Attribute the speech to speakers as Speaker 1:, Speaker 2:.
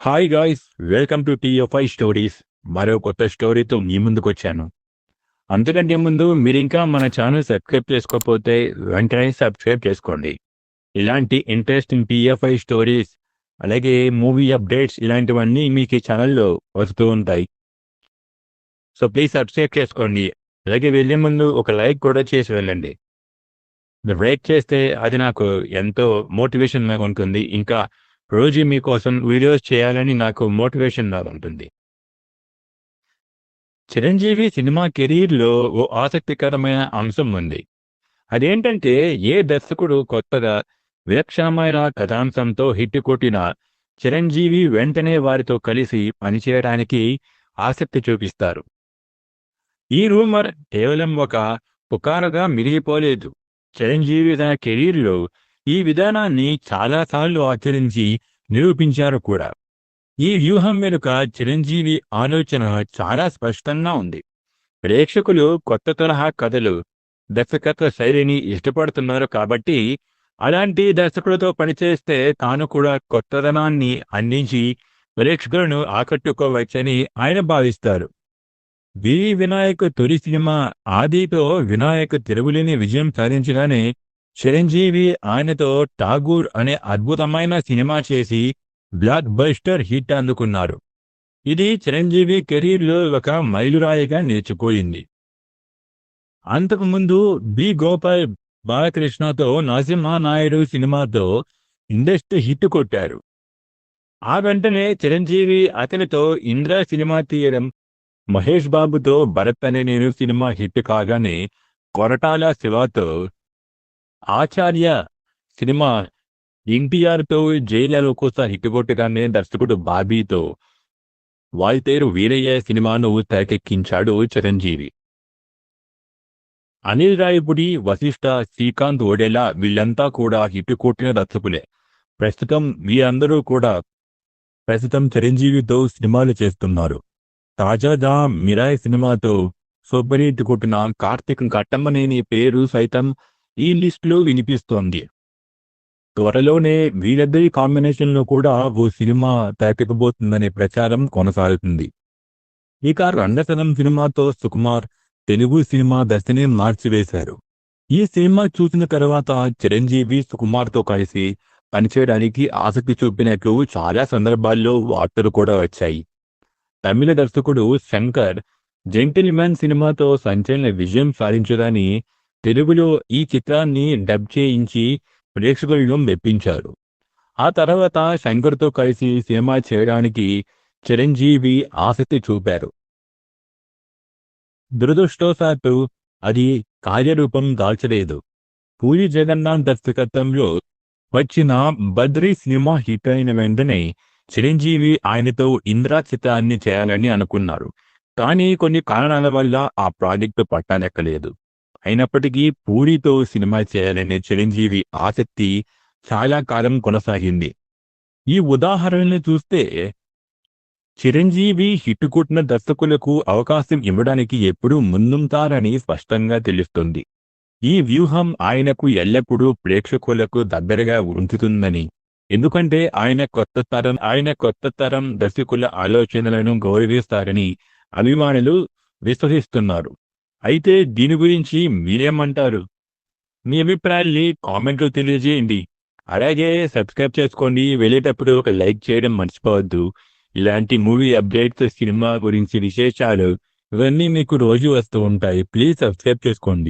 Speaker 1: Hi guys welcome to TFI stories మరో కొత్త స్టోరీతో మీ ముందుకు వచ్చాను అంతకంటే ముందు మీరు ఇంకా మన ఛానల్ సబ్స్క్రైబ్ చేసుకోకపోతే వెంటనే సబ్స్క్రైబ్ చేసుకోండి. ఇలాంటి ఇంట్రెస్టింగ్ టీఎఫ్ఐ స్టోరీస్ అలాగే మూవీ అప్డేట్స్ ఇలాంటివన్నీ మీకు ఈ ఛానల్లో వస్తూ ఉంటాయి. సో ప్లీజ్ సబ్స్క్రైబ్ చేసుకోండి. అలాగే వెళ్ళే ముందు ఒక లైక్ కూడా చేసి వెళ్ళండి. లైక్ చేస్తే అది నాకు ఎంతో మోటివేషన్గా ఉంటుంది. ఇంకా రోజు మీకోసం వీడియోస్ చేయాలని నాకు మోటివేషన్ లా ఉంటుంది. చిరంజీవి సినిమా కెరీర్లో ఓ ఆసక్తికరమైన అంశం ఉంది. అదేంటంటే ఏ దర్శకుడు కొత్తగా విలక్షణమైన కథాంశంతో హిట్ కొట్టిన చిరంజీవి వెంటనే వారితో కలిసి పనిచేయడానికి ఆసక్తి చూపిస్తారు. ఈ రూమర్ కేవలం ఒక పుకారుగా మిరిగిపోలేదు చిరంజీవి తన కెరీర్లో ఈ విధానాన్ని చాలాసార్లు ఆచరించి నిరూపించారు కూడా. ఈ వ్యూహం వెనుక చిరంజీవి ఆలోచన చాలా స్పష్టంగా ఉంది. ప్రేక్షకులు కొత్త తరహా కథలు దర్శకత్వ శైలిని ఇష్టపడుతున్నారు కాబట్టి అలాంటి దర్శకులతో పనిచేస్తే తాను కూడా కొత్తదనాన్ని అందించి ప్రేక్షకులను ఆకట్టుకోవచ్చని ఆయన భావిస్తారు. వి. వినాయక్ తొలి సినిమా ఆదితో వినాయక్ తిరుగులేని విజయం సాధించగానే చిరంజీవి ఆయనతో ఠాగూర్ అనే అద్భుతమైన సినిమా చేసి బ్లాక్ బస్టర్ హిట్ అందుకున్నారు. ఇది చిరంజీవి కెరీర్లో ఒక మైలురాయిగా నిలిచిపోయింది. అంతకుముందు బి గోపాల్ బాలకృష్ణతో నాయుడు సినిమాతో ఇండస్ట్రీ హిట్ కొట్టారు. ఆ వెంటనే చిరంజీవి అతనితో ఇంద్ర సినిమా తీయడం మహేష్ బాబుతో భరత్ అనే నేను సినిమా హిట్ కాగానే కొరటాల శివతో ఆచార్య సినిమా ఎన్టీఆర్తో జైలలో కోసం హిట్ కొట్టగానే దర్శకుడు బాబీతో వాల్తేరు వీరయ్య సినిమాను తెరకెక్కించాడు చిరంజీవి. అనిల్ రాయపుడి వశిష్ఠ శ్రీకాంత్ ఓడేలా వీళ్ళంతా కూడా హిట్ కొట్టిన దర్శకులే. ప్రస్తుతం వీరందరూ కూడా ప్రస్తుతం చిరంజీవితో సినిమాలు చేస్తున్నారు. తాజాగా మిరాయ్ సినిమాతో సూపర్ హిట్ కొట్టిన కార్తిక్ కట్టమ్మనేని పేరు సైతం ఈ లిస్ట్లో వినిపిస్తోంది. త్వరలోనే వీరిద్దరి కాంబినేషన్లో కూడా ఓ సినిమా తెరకెక్కబోతుందనే ప్రచారం కొనసాగుతుంది. ఇక రంగసనం సినిమాతో సుకుమార్ తెలుగు సినిమా దశని మార్చివేశారు. ఈ సినిమా చూసిన తర్వాత చిరంజీవి సుకుమార్తో కలిసి పనిచేయడానికి ఆసక్తి చూపినట్లు చాలా సందర్భాల్లో వార్తలు కూడా వచ్చాయి. తమిళ దర్శకుడు శంకర్ జెంటిల్మెన్ సినిమాతో సంచలన విజయం సాధించదని తెలుగులో ఈ చిత్రాన్ని డబ్ చేయించి ప్రేక్షకులను మెప్పించారు. ఆ తర్వాత శంకర్తో కలిసి సినిమా చేయడానికి చిరంజీవి ఆసక్తి చూపారు. దురదృష్టవశాత్తు అది కార్యరూపం దాల్చలేదు. పూరి జగన్నాథ్ దర్శకత్వంలో వచ్చిన బద్రీ సినిమా హిట్ అయిన వెంటనే చిరంజీవి ఆయనతో ఇంద్రా చిత్రాన్ని చేయాలని అనుకున్నారు. కానీ కొన్ని కారణాల వల్ల ఆ ప్రాజెక్టు పట్టాలెక్కలేదు అయినప్పటికీ పూరితో సినిమా చేయాలనే చిరంజీవి ఆసక్తి చాలా కాలం కొనసాగింది. ఈ ఉదాహరణని చూస్తే చిరంజీవి హిట్ కొట్టిన దర్శకులకు అవకాశం ఇవ్వడానికి ఎప్పుడూ ముందుంటారని స్పష్టంగా తెలుస్తుంది. ఈ వ్యూహం ఆయనకు ఎల్లప్పుడూ ప్రేక్షకులకు దగ్గరగా ఉంచుతుందని. ఎందుకంటే ఆయన కొత్త తరం ఆయన కొత్త తరం దర్శకుల ఆలోచనలను గౌరవిస్తారని అభిమానులు విశ్వసిస్తున్నారు. అయితే దీని గురించి మీరేమంటారు? మీ అభిప్రాయాల్ని కామెంట్లు తెలియజేయండి. అలాగే సబ్స్క్రైబ్ చేసుకోండి. వెళ్ళేటప్పుడు ఒక లైక్ చేయడం మర్చిపోవద్దు. ఇలాంటి మూవీ అప్డేట్స్ సినిమా గురించి విశేషాలు ఇవన్నీ మీకు రోజు వస్తూ ఉంటాయి. ప్లీజ్ సబ్స్క్రైబ్ చేసుకోండి.